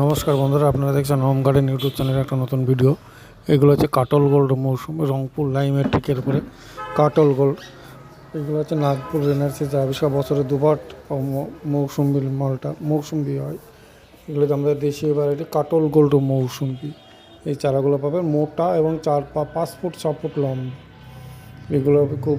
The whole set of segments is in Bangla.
নমস্কার বন্ধুরা, আপনারা দেখছেন হোম গার্ডেন ইউটিউব চ্যানেলের একটা নতুন ভিডিও এগুলো হচ্ছে কাটল গোল্ড মৌসুম, রংপুর লাইমের টিকের উপরে। কাটল গোল্ড এগুলো হচ্ছে নাগপুর এনআরসি চা বিশা বছরে দুবার মৌসুম্বি মালটা মৌসুম্বি হয়। এগুলো আমাদের দেশীয় ভ্যারাইটি কাটল গোল্ড মৌসুম্বি এই চারাগুলো পাবে মোটা এবং চার পা, পাঁচ ফুট, ছ ফুট লম্বা। এগুলো খুব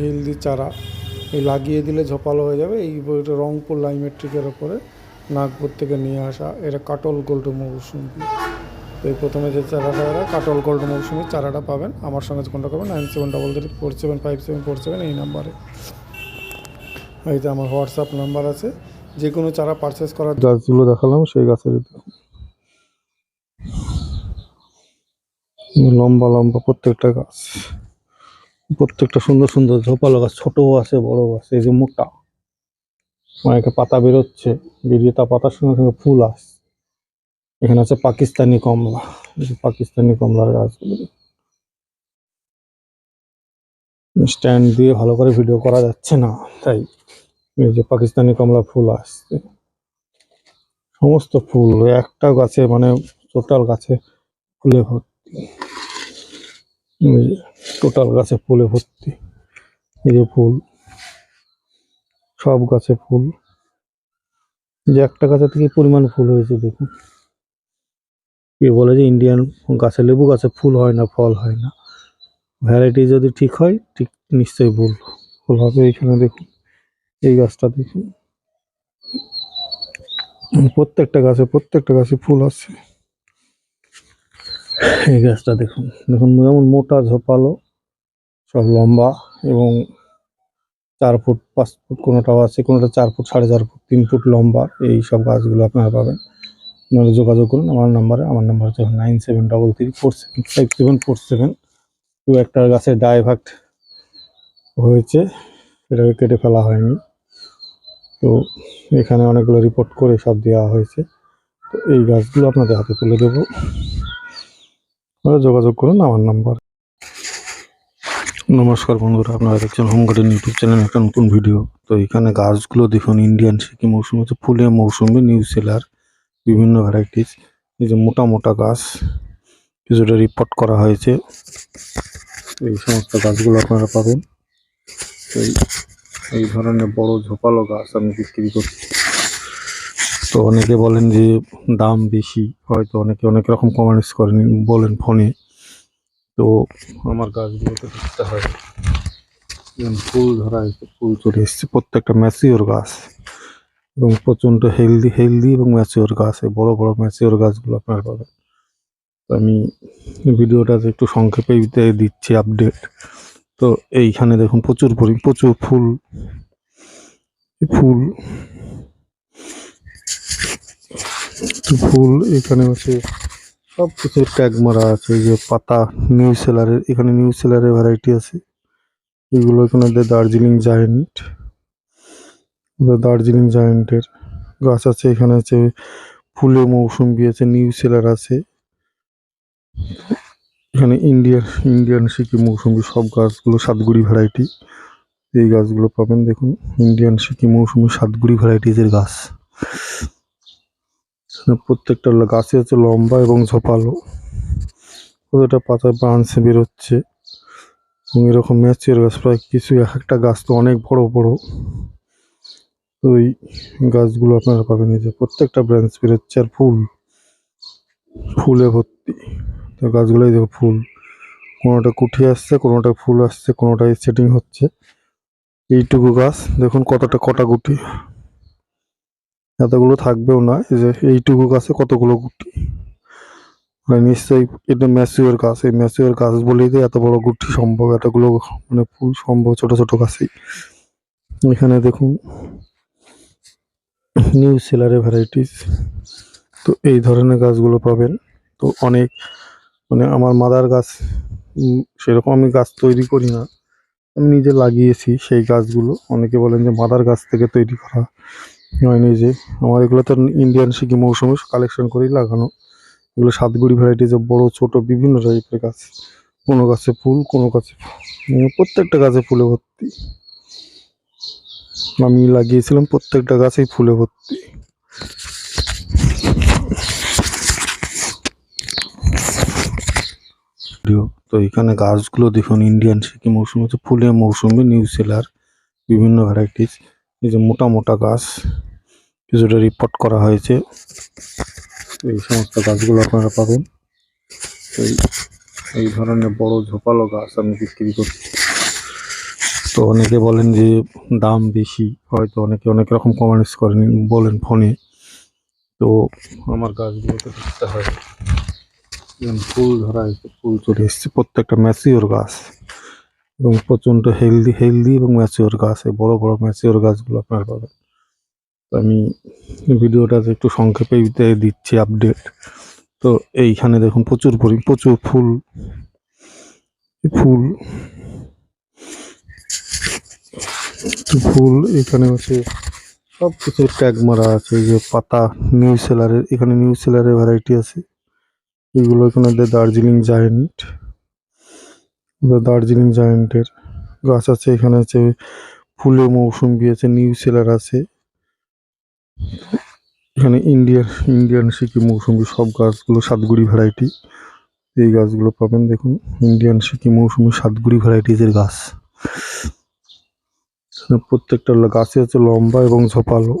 হেলদি চারা। এই লাগিয়ে দিলে ঝোপালো হয়ে যাবে। এই রংপুর লাইমেট্রিকের ওপরে নাগপুর থেকে নিয়ে আসা এটা কাটল গোল্ড মৌসুমি। এই প্রথমে যে চারাটা এরা, কাটল গোল্ড মৌসুমি চারাটা পাবেন। আমার সঙ্গে কন্ট্যাক্ট করবেন, nine seven double three four seven five seven four seven এই নাম্বারে। এইতে আমার হোয়াটসঅ্যাপ নাম্বার আছে যে কোনো চারা পারচেস করার গাছগুলো দেখালাম, সেই গাছের লম্বা লম্বা প্রত্যেকটা গাছ। প্রত্যেকটা সুন্দর সুন্দর ঝোপালো গাছ ছোটও আছে বড়ও আছে, এই যে মোটা। অনেকে পাতা বেরোচ্ছে, বেরিয়ে তা পাতার সঙ্গে সঙ্গে ফুল আসছে। এখানে আছে পাকিস্তানি কমলা। পাকিস্তানি কমলার গাছগুলো। স্ট্যান্ড দিয়ে ভালো করে ভিডিও করা যাচ্ছে না, তাই এই যে পাকিস্তানি কমলা ফুল আসছে। সমস্ত ফুল, একটা গাছে মানে টোটাল গাছে ফুলে ভর্তি। টোটাল গাছে ফুলে ভর্তি। এই যে ফুল। সব গাছে ফুল। যে একটা গাছে থেকে পরিমাণ ফুল হয়েছে, দেখুন। এ বলে যে ইন্ডিয়ান গাছে লেবু গাছে ফুল হয় না, ফল হয় না। ভ্যারাইটি যদি ঠিক হয়, ঠিক নিশ্চয়ই ফুল ফুল হবে এইখানে, দেখুন। এই গাছটা দেখুন। প্রত্যেকটা গাছে প্রত্যেকটা গাছে ফুল আছে এই গাছটা দেখুন। দেখুন, যেমন মোটা ঝোপালো, সব লম্বা এবং চার ফুট, পাঁচ ফুট কোনোটাও আছে, কোনোটা চার ফুট, সাড়ে চার ফুট, তিন ফুট লম্বা, এই সব গাছগুলো আপনারা পাবেন। আপনারা যোগাযোগ করুন, আমার নাম্বারে, আমার নাম্বার হচ্ছে nine seven double three four seven five seven four seven. Two একটা গাছের ডাইভার্ট হয়েছে এটাকে কেটে ফেলা হয়নি। তো এখানে অনেকগুলো রিপোর্ট করে সব দেওয়া হয়েছে। তো এই গাছগুলো আপনাদের হাতে তুলে দেবো। যোগাযোগ করুন, আমার নাম্বার। নমস্কার বন্ধুরা, আপনারা দেখছেন হোম গার্ডেন ইউটিউব চ্যানেলে, একটা নতুন ভিডিও। তো এখানে গাছগুলো দেখুন ইন্ডিয়ান সিকি মৌসুমি হচ্ছে? ফুলে মৌসুমি নিউ সেলার বিভিন্ন ভ্যারাইটিস এই যে মোটা মোটা গাছ, কিছুটা রিপোর্ট করা হয়েছে। এই সমস্ত গাছগুলো আপনারা পাবেন। এই এই ধরনের বড় ঝোপালো গাছ আমি বিক্রি করছি। তো অনেকে বলেন যে দাম বেশি, হয়তো অনেকে অনেক রকম কমেন্টস করেন, বলেন ফোনে তো আমার গাছগুলোতে দেখতে হয়। যেমন ফুল ধরা হয়েছে, ফুল চলে এসছে। প্রত্যেকটা ম্যাচিওর গাছ এবং প্রচণ্ড হেলদি হেলদি এবং ম্যাচিওর গাছ, এই বড়ো বড়ো ম্যাচিওর গাছগুলো আপনারা পাবেন। আমি ভিডিওটাতে একটু সংক্ষেপে দিচ্ছি আপডেট তো এইখানে দেখুন প্রচুর পরি, প্রচুর ফুল। ফুল ফুল এখানে হচ্ছে সব কিছু ট্যাগ মারা আছে যে পাতা নিউ সেলারের এখানে নিউ সেলারের ভ্যারাইটি আছে। এগুলো এখানে দার্জিলিং জায়েন্ট দার্জিলিং জায়েন্টের গাছ আছে, এখানে আছে ফুলে মৌসুমি আছে নিউ সেলার আছে। এখানে ইন্ডিয়ান ইন্ডিয়ান সিকি মৌসুমি সব গাছগুলো সাতগুড়ি ভ্যারাইটি এই গাছগুলো পাবেন দেখুন ইন্ডিয়ান সিকি মৌসুমি সাতগুড়ি ভ্যারাইটিজের গাছ। প্রত্যেকটা গাছে হচ্ছে লম্বা এবং ঝোপালো। প্রতিটা পাতা ব্রাঞ্চ বেরোচ্ছে। এবং এরকম ম্যাচিওর গাছ, প্রায় কিছু এক একটা গাছ তো অনেক বড় বড়। তো গাছগুলো আপনারা পাবেন যে প্রত্যেকটা ব্রাঞ্চ বেরোচ্ছে আর ফুল। ফুলে ভর্তি। তো গাছগুলোই দেখো ফুল। কোনোটা কুঠি আসছে, কোনোটা ফুল আসছে, কোনোটাই সেটিং হচ্ছে। এইটুকু গাছ, দেখুন কতটা কটা গুটি এতগুলো থাকবেও না, এই যে এইটুকু গাছে কতগুলো গুটি? মানে নিশ্চয়ই এটা ম্যাচিওর গাছ, এই ম্যাচিওর গাছ বলেই তো এত বড় গুটি সম্ভব, এতগুলো মানে ফুল সম্ভব ছোট ছোট গাছেই। এখানে দেখুন, নিউ সেলারের ভ্যারাইটিস। তো এই ধরনের গাছগুলো পাবেন। তো অনেক মানে আমার মাদার গাছ সেরকম আমি গাছ তৈরি করি না। আমি নিজে লাগিয়েছি সেই গাছগুলো। অনেকে বলেন যে মাদার গাছ থেকে তৈরি করা। হয়নি যে, আমার এগুলো তো ইন্ডিয়ান সিকি মৌসুমে কালেকশন করেই লাগানো। এগুলো সাতগুড়ি ভ্যারাইটিস বড়, ছোট, বিভিন্ন টাইপের গাছ। কোনো গাছে ফুল, কোনো গাছে মানে প্রত্যেকটা গাছে ফুলে ভর্তি। আমি লাগিয়েছিলাম প্রত্যেকটা গাছেই ফুলে ভর্তি। তো এখানে গাছগুলো দেখুন ইন্ডিয়ান সিকি মৌসুমে হচ্ছে ফুলে মৌসুমে নিউ সেলার বিভিন্ন ভ্যারাইটিস এই যে মোটা মোটা গাছ কিছুটা রিপোর্ট করা হয়েছে। এই সমস্ত গাছগুলো আপনারা পাবেন। এই এই ধরনের বড় ঝোপালো গাছ আমি বিক্রি করছি। তো অনেকে বলেন যে দাম বেশি, হয়তো অনেকে অনেক রকম কমেন্টস করেন বলেন ফোনে। তো আমার গাছগুলোতে দেখতে হয় ফুল ধরা হয়েছে, ফুল চলে এসছে। প্রত্যেকটা ম্যাচিওর গাছ। এবং প্রচণ্ড হেলদি হেলদি এবং ম্যাচিওর গাছ, এই বড়ো বড়ো ম্যাচিওর গাছগুলো আপনারা পাবেন। তো আমি ভিডিওটাতে একটু সংক্ষেপে দিচ্ছি আপডেট তো এইখানে দেখুন, প্রচুর পরি, প্রচুর ফুল। ফুল ফুল এখানে হচ্ছে সব কিছু ট্যাগ মারা আছে, যে পাতা নিউ সেলারের এখানে নিউ সেলারের ভ্যারাইটি আছে। এগুলো এখানে দার্জিলিং জায়েন্ট দার্জিলিং জায়েন্টের গাছ আছে, এখানে আছে ফুলে মৌসুমি আছে, নিউ সেলার আছে। এখানে ইন্ডিয়ান ইন্ডিয়ান সিকি মৌসুমি সব গাছগুলো সাতগুড়ি ভ্যারাইটি এই গাছগুলো পাবেন, দেখুন, ইন্ডিয়ান সিকি মৌসুমি সাতগুড়ি ভ্যারাইটিজের গাছ। প্রত্যেকটা গাছে হচ্ছে লম্বা এবং ঝোপালো।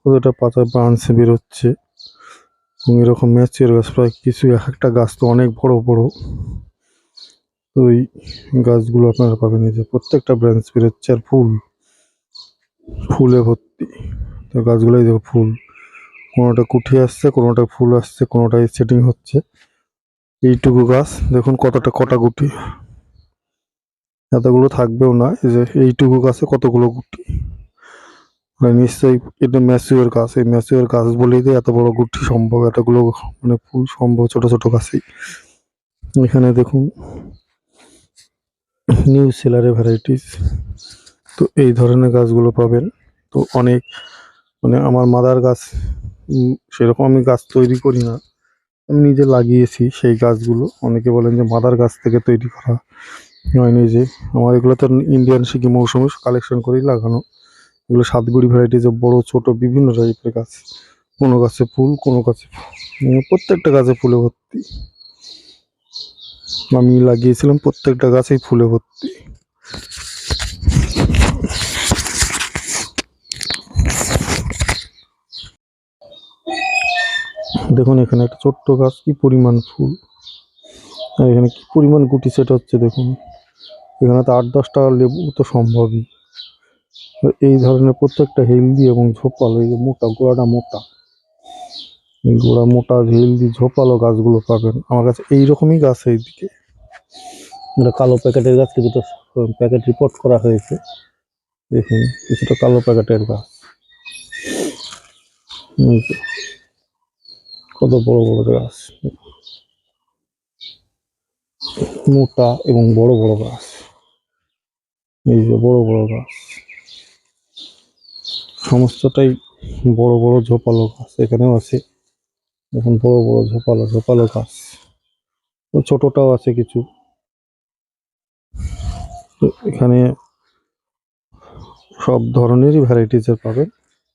কতটা পাতা ব্রাঞ্চ বেরোচ্ছে। এবং এরকম ম্যাচের গাছ, প্রায় কিছু, এক একটা গাছ তো অনেক বড় বড়। তো এই গাছগুলো আপনারা পাবেন এই যে প্রত্যেকটা ব্রাঞ্চ বেরোচ্ছে আর ফুল, ফুলে ভর্তি। তো গাছগুলোই দেখো ফুল, কোনোটা কুঠি আসছে, কোনোটা ফুল আসছে, কোনোটাই সেটিং হচ্ছে। এইটুকু গাছ, দেখুন কতটা, কটা গুটি। এতগুলো থাকবেও না, এই যে এইটুকু গাছে কতগুলো গুটি। মানে নিশ্চয়ই এটা ম্যাচিওর গাছ, এই ম্যাচিওর গাছ বলেই তো এত বড় গুটি সম্ভব, এতগুলো মানে ফুল সম্ভব ছোট ছোট গাছেই। এখানে দেখুন নিউ সেলারে ভ্যারাইটিস তো এই ধরনের গাছগুলো পাবেন। তো অনেক মানে আমার মাদার গাছ সেরকম আমি গাছ তৈরি করি না। আমি নিজে লাগিয়েছি সেই গাছগুলো। অনেকে বলেন যে মাদার গাছ থেকে তৈরি করা হয়নি যে আমার এগুলো তো ইন্ডিয়ান সিকি মৌসুমে কালেকশন করেই লাগানো। এগুলো সাতগুড়ি ভ্যারাইটিস বড় ছোট বিভিন্ন টাইপের গাছ। কোনো গাছে ফুল কোনো গাছে উম, প্রত্যেকটা গাছে ফুলে ভর্তি। আমি লাগিয়েছিলাম প্রত্যেকটা গাছেই ফুলে ভর্তি। দেখুন এখানে একটা ছোট্ট গাছ, কি পরিমাণ ফুল। আর এখানে কি পরিমাণ গুটি সেট হচ্ছে দেখুন। এখানে তো আট দশটা লেবু তো সম্ভবই। এই ধরনের প্রত্যেকটা হেলদি এবং ঝোপালো এই মোটা, গোড়াটা মোটা। গোড়া মোটা হেলদি ঝোপালো গাছগুলো পাবেন। আমার কাছে এইরকমই গাছ এইদিকে। এটা কালো প্যাকেটের গাছ কিছুটা প্যাকেট রিপোর্ট করা হয়েছে। দেখুন, কিছুটা কালো প্যাকেটের গাছ। কত বড় বড় গাছ। মোটা এবং বড় বড় গাছ। এই যে বড় বড় গাছ। সমস্তটাই বড় বড় ঝোপালো গাছ এখানেও আছে। এখন বড় বড় ঝোপালো ঝোপালো গাছ। ছোটটাও আছে কিছু। এখানে সব ধরনেরই ভ্যারাইটিসের পাবেন।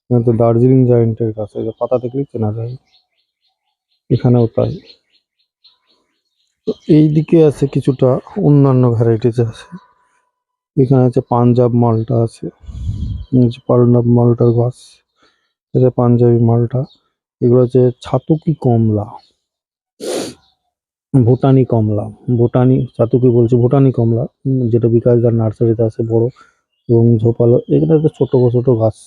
এখানে তো দার্জিলিং জায়েন্টের যে পাতা দেখলেই চেনা যায়। এখানেও তাই। এই দিকে আছে কিছুটা অন্যান্য ভ্যারাইটিস আছে। এখানে আছে পাঞ্জাব মালটা আছে। পাঞ্জাব মালটার গাছ এটা পাঞ্জাবি মালটা। এগুলো হচ্ছে ছাতুকি কমলা। ভুটানি কমলা। ভুটানি, ছাতুকি বলছে, ভুটানি কমলা, যেটা বিকাশদার নার্সারিতে আছে বড় এবং ঝোপালো। এখানে তো ছোট ছোট গাছ।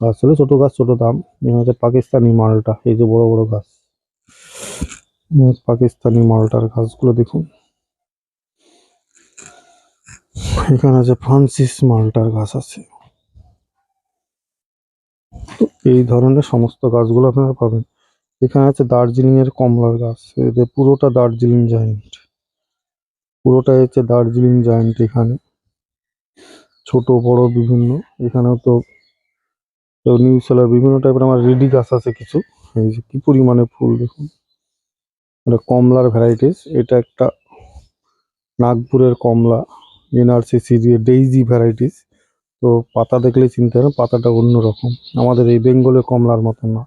গাছ হলে ছোট গাছ, ছোট দাম। এখানে হচ্ছে পাকিস্তানি মালটা, এই যে বড় বড় গাছ। পাকিস্তানি মালটার গাছগুলো দেখুন। এখানে আছে ফ্রান্সিস মালটার গাছ আছে। এই ধরনের সমস্ত গাছগুলো আপনারা পাবেন। এখানে আছে দার্জিলিং এর কমলার গাছ। এদের পুরোটা দার্জিলিং জায়েন্ট। পুরোটাই হচ্ছে দার্জিলিং জায়েন্ট এখানে। ছোট, বড়, বিভিন্ন। এখানেও তো নিউ সেলার বিভিন্ন টাইপের আমার রেডি গাছ আছে কিছু। এই যে কি পরিমাণে ফুল দেখুন। এটা কমলার ভ্যারাইটিস এটা একটা নাগপুরের কমলা, এনআরসিসি দিয়ে ডেইজি ভ্যারাইটিস তো পাতা দেখলে চিনতে হবে পাতাটা অন্যরকম। আমাদের এই বেঙ্গলের কমলার মতো না।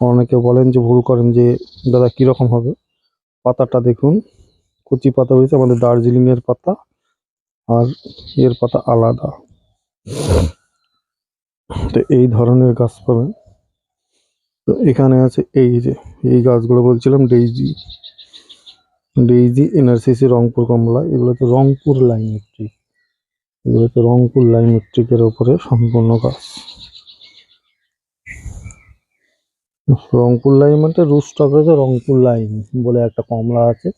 অনেকে বলেন যে, ভুল করেন যে, দাদা, কীরকম হবে? পাতাটা দেখুন, কচি পাতা হয়েছে, আমাদের দার্জিলিংয়ের পাতা, আর এর পাতা আলাদা। তো এই ধরনের গাছ পাবেন। তো এখানে আছে এই যে, এই গাছগুলো বলছিলাম, ডেইজি। ডেইজি, এনআরসিসি, রংপুর কমলা এগুলো তো রংপুর লাইমেট্রিক এগুলো তো রংপুর লাইমেট্রিকের ওপরে সম্পূর্ণ গাছ রংপুর লাইন মানে রুস্টক হয়েছে রংপুর লাইন বলে একটা কমলা আছে,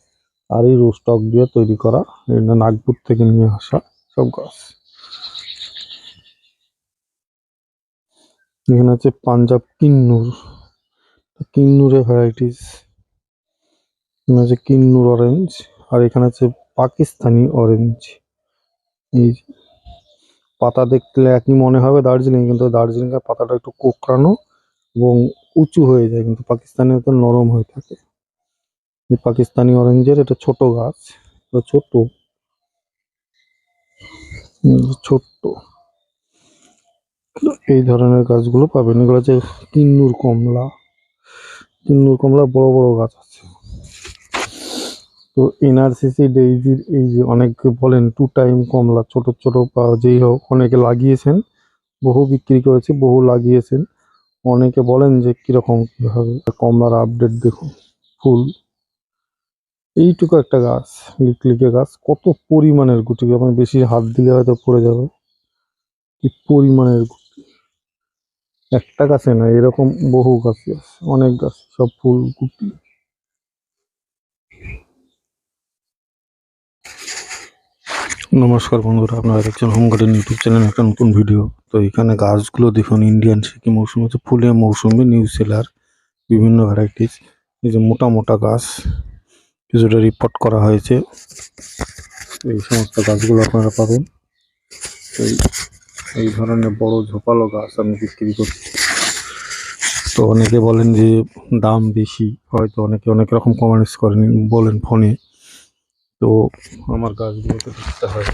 আর এই রুস্টক দিয়ে তৈরি করা এটা নাগপুর থেকে নিয়ে আসা সব গাছ। এখানে আছে পাঞ্জাব কিন্নুর কিন্নুরের ভ্যারাইটিস এখানে আছে কিন্নুর অরেঞ্জ আর এখানে আছে পাকিস্তানি অরেঞ্জ এই পাতা দেখলে একই মনে হবে দার্জিলিং, কিন্তু দার্জিলিং এর পাতাটা একটু কোকড়ানো এবং উঁচু হয়ে যায়, কিন্তু পাকিস্তানি তো নরম হয়ে থাকে। এই পাকিস্তানি অরেঞ্জের এটা ছোট গাছ ছোট ছোট্ট। এই ধরনের গাছগুলো পাবেন। এগুলো হচ্ছে কিন্নুর কমলা। কিন্নুর কমলা বড় বড় গাছ আছে। তো এনআরসিসি ডেইজির এই যে অনেকে বলেন টু টাইম কমলা, ছোট ছোট বা যেই হোক, অনেকে লাগিয়েছেন, বহু বিক্রি করেছে, বহু লাগিয়েছেন। অনেকে বলেন যে কীরকম কি হবে কমলার আপডেট দেখুন, ফুল। এইটুকু একটা গাছ লিকলিকে গাছ, কত পরিমাণের গুটি আপনি বেশি হাত দিলে হয়তো পড়ে যাবে। কি পরিমাণের গুটি। একটা গাছে না, এরকম বহু গাছ আছে, অনেক গাছ, সব ফুল, গুটি। নমস্কার বন্ধুরা, আপনারা দেখছেন হোম গার্ডেন ইউটিউব চ্যানেল একটা নতুন ভিডিও তো এখানে গাছগুলো দেখুন ইন্ডিয়ান সিকি মৌসুমি হচ্ছে ফুলে মৌসুমি নিউ সেলার বিভিন্ন ভ্যারাইটিস এই যে মোটা মোটা গাছ, কিছুটা রিপোর্ট করা হয়েছে। এই সমস্ত গাছগুলো আপনারা পাবেন। এই এই ধরনের বড় ঝোপালো গাছ আমি বিক্রি করছি। তো অনেকে বলেন যে দাম বেশি, হয়তো অনেকে অনেক রকম কমেন্টস করেন, বলেন ফোনে। তো আমার গাছগুলোকে দেখতে হয়।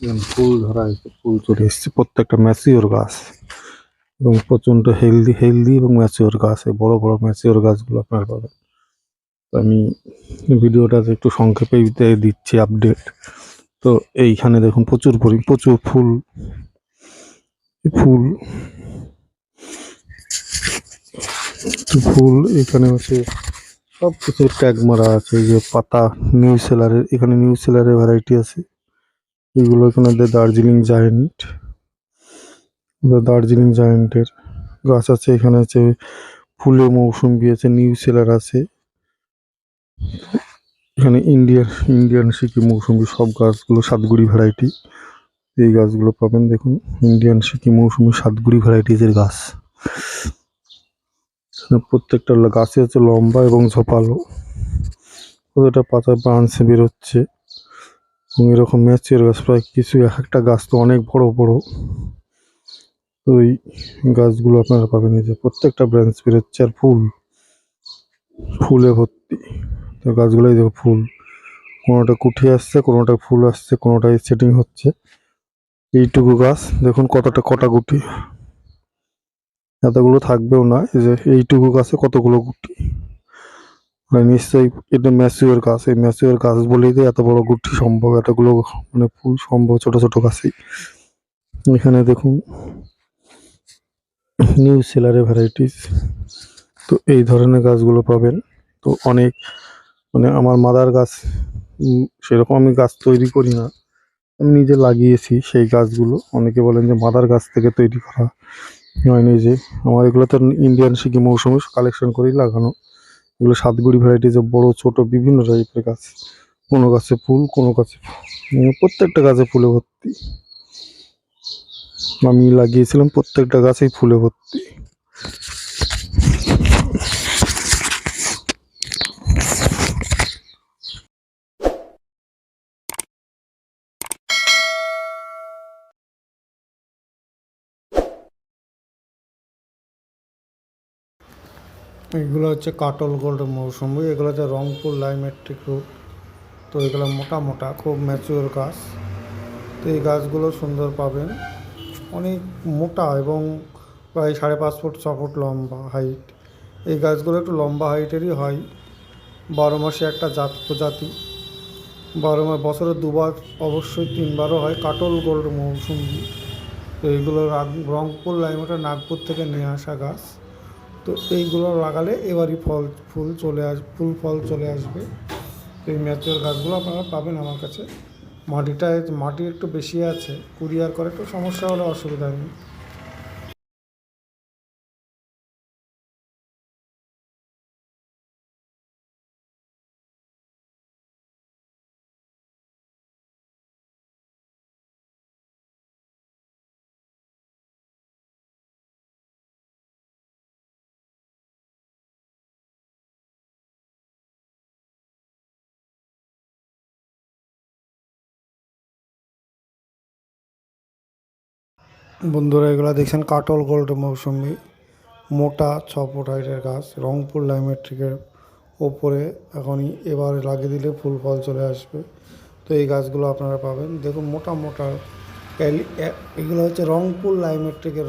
যেমন ফুল ধরা হয়েছে, ফুল চলে এসছে। প্রত্যেকটা ম্যাচিওর গাছ এবং প্রচণ্ড হেলদি হেলদি এবং ম্যাচিওর গাছ, এই বড় বড় ম্যাচিওর গাছগুলো আপনার পাবেন। আমি ভিডিওটাতে একটু সংক্ষেপে দিচ্ছি আপডেট। তো এইখানে দেখুন প্রচুর পরি প্রচুর ফুল। ফুল। ফুল এখানে হচ্ছে সব কিছু ট্যাগ মারা আছে যে পাতা নিউ সেলারের এখানে নিউ সেলারের ভ্যারাইটি আছে। এগুলো এখানে দার্জিলিং জায়েন্ট দার্জিলিং জায়েন্টের গাছ আছে, এখানে আছে ফুলে মৌসুমি আছে নিউ সেলার আছে। এখানে ইন্ডিয়ান ইন্ডিয়ান সিকি মৌসুমি সব গাছগুলো সাতগুড়ি ভ্যারাইটি এই গাছগুলো পাবেন, দেখুন ইন্ডিয়ান সিকি মৌসুমি সাতগুড়ি ভ্যারাইটিজের গাছ। প্রত্যেকটা গাছে হচ্ছে লম্বা এবং ঝোপালো। প্রতিটা পাতা ব্রাঞ্চ বেরোচ্ছে এবং এরকম ম্যাচের গাছ, প্রায় কিছু এক একটা গাছ তো অনেক বড় বড়। তো গাছগুলো আপনারা পাবেন যে প্রত্যেকটা ব্রাঞ্চ বেরোচ্ছে আর ফুল। ফুলে ভর্তি। তো গাছগুলোই দেখো ফুল। কোনোটা কুঠি আসছে, কোনোটা ফুল আসছে, কোনোটাই সেটিং হচ্ছে। এইটুকু গাছ, দেখুন কতটা কটা গুটি এতগুলো থাকবেও না, এই যে এইটুকু গাছে কতগুলো গুটি? মানে নিশ্চয়ই এটা ম্যাচিওর গাছ, এই ম্যাচিওর গাছ বলেই তো এত বড় গুটি সম্ভব, এতগুলো মানে ফুল সম্ভব ছোট ছোট গাছেই। এখানে দেখুন, নিউ সেলারের ভ্যারাইটিস। তো এই ধরনের গাছগুলো পাবেন। তো অনেক মানে আমার মাদার গাছ সেরকম আমি গাছ তৈরি করি না। আমি নিজে লাগিয়েছি সেই গাছগুলো। অনেকে বলেন যে মাদার গাছ থেকে তৈরি করা। হয়নি যে, আমার এগুলো তো ইন্ডিয়ান সিকিম মৌসুমে কালেকশন করেই লাগানো। এগুলো সাতগুড়ি ভ্যারাইটিসের বড়, ছোট, বিভিন্ন টাইপের গাছ। কোনো গাছে ফুল, কোনো গাছে প্রত্যেকটা গাছে ফুলে ভর্তি। আমি লাগিয়েছিলাম প্রত্যেকটা গাছেই ফুলে ভর্তি। এগুলো হচ্ছে কাটল গোল্ড মৌসুমি, এগুলো হচ্ছে রংপুর লাইমেট্রিক রুট তো এগুলো মোটা মোটা, খুব ম্যাচিওর গাছ। তো এই গাছগুলো সুন্দর পাবেন। অনেক মোটা এবং প্রায় সাড়ে পাঁচ ফুট, ছ ফুট লম্বা হাইট এই গাছগুলো একটু লম্বা হাইটেরই হয়। বারো মাসে একটা জাত প্রজাতি। বারো মাস বছরে দুবার, অবশ্যই তিনবারও হয় কাটল গোল্ড মৌসুমি। তো এইগুলো রংপুর লাইমটা নাগপুর থেকে নিয়ে আসা গাছ। তো এইগুলো লাগালে এবারই ফল, ফুল চলে আস, ফুল ফল চলে আসবে। তো এই ম্যাচিওর গাছগুলো আপনারা পাবেন আমার কাছে। মাটিটায়, মাটি একটু বেশি আছে, কুরিয়ার করে একটু সমস্যা হলে অসুবিধা নেই। বন্ধুরা, এগুলো দেখছেন কাটল গোল্ড মৌসুমি মোটা ছ ফুট হাইটের গাছ, রংপুর লাইমেট্রিকের ওপরে এখনই এবার লাগিয়ে দিলে ফুল ফল চলে আসবে। তো এই গাছগুলো আপনারা পাবেন। দেখুন, মোটা মোটা এগুলো হচ্ছে রংপুর লাইমেট্রিকের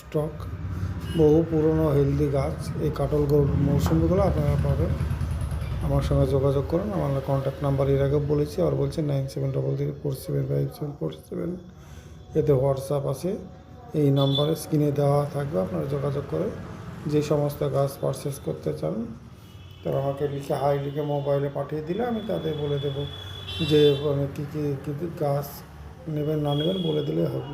স্টক। বহু পুরনো হেলদি গাছ। এই কাটল গোল্ড মৌসুমিগুলো আপনারা পাবেন। আমার সঙ্গে যোগাযোগ করুন। আমার কন্ট্যাক্ট নাম্বার এর আগে বলেছি। আর বলছে, nine seven double three four seven five seven four seven. এতে হোয়াটসঅ্যাপ আছে, এই নাম্বারে স্ক্রিনে দেওয়া থাকবে, আপনারা যোগাযোগ করে যে সমস্ত গাছ পারচেস করতে চান, তারা আমাকে লিখে, হাই লিখে মোবাইলে পাঠিয়ে দিলে আমি তাদের বলে দেব যে মানে কী কী কী কী গাছ নেবেন, না নেবেন বলে দিলে হবে।